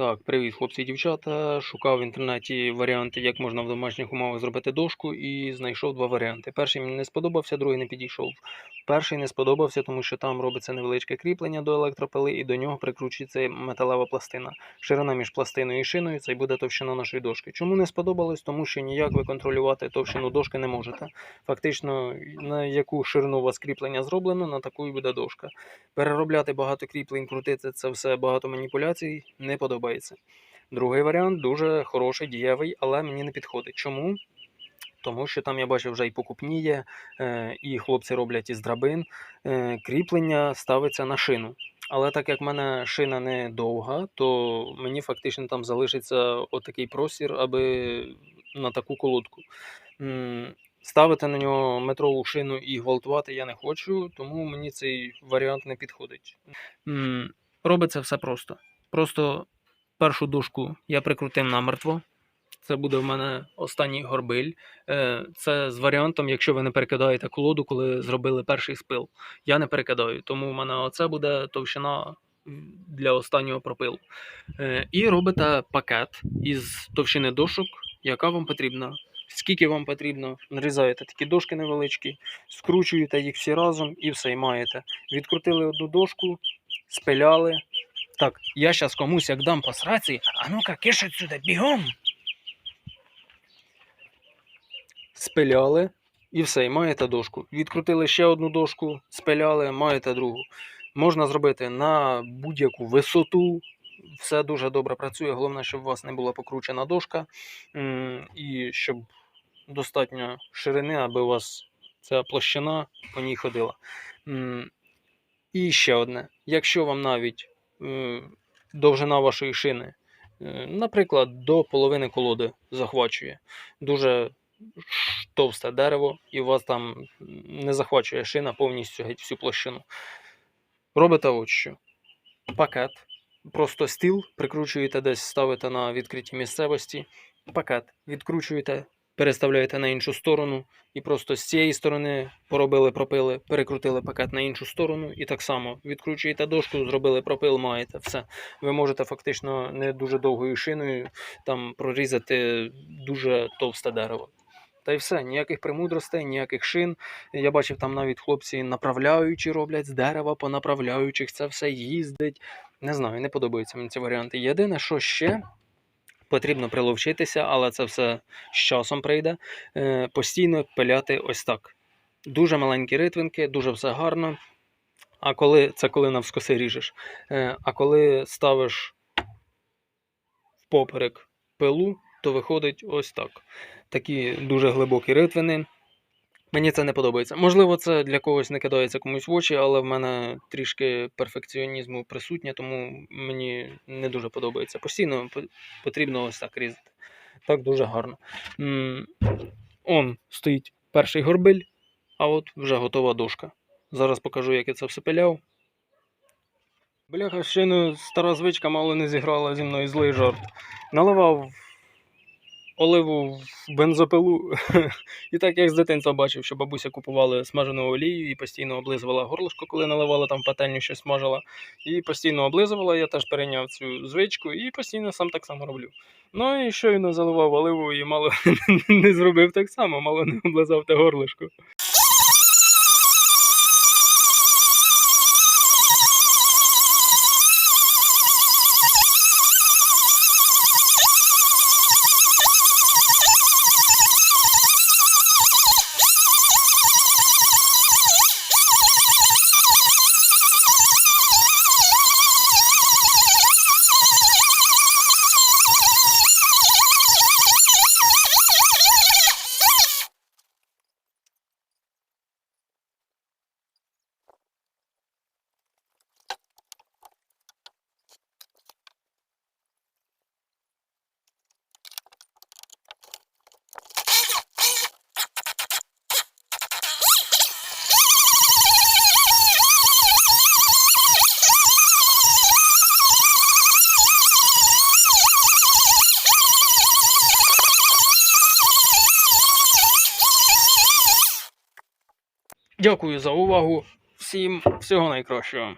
Так, привіт, хлопці і дівчата. Шукав в інтернеті варіанти, як можна в домашніх умовах зробити дошку, і знайшов два варіанти. Перший мені не сподобався, другий не підійшов. Перший не сподобався, тому що там робиться невеличке кріплення до електропили, і до нього прикручується металева пластина. Ширина між пластиною і шиною це й буде товщина нашої дошки. Чому не сподобалось? Тому що ніяк ви контролювати товщину дошки не можете. Фактично, на яку ширину у вас кріплення зроблено, на таку і буде дошка. Переробляти багато кріплень, крутити це все багато маніпуляцій не подобається. Другий варіант дуже хороший, дієвий, але мені не підходить. Чому? Тому що там я бачив вже і покупні є, е, і хлопці роблять із драбин. Е, кріплення ставиться на шину. Але так як в мене шина не довга, то мені фактично там залишиться отакий простір, аби на таку колодку. Ставити на нього метрову шину і гвалтувати я не хочу, тому мені цей варіант не підходить. Робиться все просто. Просто першу дужку я прикрутив намертво. Це буде в мене останній горбиль. Е, Це з варіантом, якщо ви не перекидаєте колоду, коли зробили перший спил. Я не перекидаю, тому в мене оце буде товщина для останнього пропилу. Е, І робите пакет із товщини дошок, яка вам потрібна. Скільки вам потрібно, нарізаєте такі дошки невеличкі, скручуєте їх всі разом і все і маєте. Відкрутили одну дошку, спиляли. Так, я зараз комусь як дам по сраці, а ну-ка, киш отсюда, бігом. Спиляли і все, маєте дошку. Відкрутили ще одну дошку, спиляли, маєте другу. Можна зробити на будь-яку висоту. Все дуже добре працює. Головне, щоб у вас не була покручена дошка. І щоб достатньо ширини, аби у вас ця площина по ній ходила. І ще одне. Якщо вам навіть довжина вашої шини, е, наприклад, до половини колоди захвачує, дуже товсте дерево, і у вас там не захвачує шина повністю геть всю площину. Робите от що. Пакет. Просто стіл прикручуєте десь, ставите на відкритій місцевості. Пакет відкручуєте, переставляєте на іншу сторону, і просто з цієї сторони поробили пропили, перекрутили пакет на іншу сторону, і так само відкручуєте дошку, зробили пропил, маєте все. Ви можете фактично не дуже довгою шиною там прорізати дуже товсте дерево. Та й все, ніяких премудростей, ніяких шин. Я бачив, там навіть хлопці направляючі роблять з дерева по направляючих, це все їздить. Не знаю, не подобаються мені ці варіанти. Єдине, що ще потрібно приловчитися, але це все з часом прийде. Е, постійно пиляти ось так. Дуже маленькі ритвинки, дуже все гарно. А коли це коли навскоси ріжеш. Е, а коли ставиш впоперек пилу, то виходить ось так. Такі дуже глибокі ритвини. Мені це не подобається. Можливо, це для когось не кидається комусь в очі, але в мене трішки перфекціонізму присутнє, тому мені не дуже подобається. Постійно потрібно ось так різати. Так дуже гарно. Он стоїть перший горбиль, а от вже готова дошка. Зараз покажу, як я це все пиляв. Бляха, ще не стара звичка мало не зіграла зі мною злий жарт. Наливав оливу в бензопилу. І так як з дитинства бачив, що бабуся купувала смажену олію і постійно облизувала горлышко, коли наливала там пательню щось смажила. І постійно облизувала, я теж перейняв цю звичку і постійно сам так само роблю. Ну і щойно заливав оливу і мало не зробив так само, мало не облизав те горлишко. Дякую за увагу. Всім всього найкращого.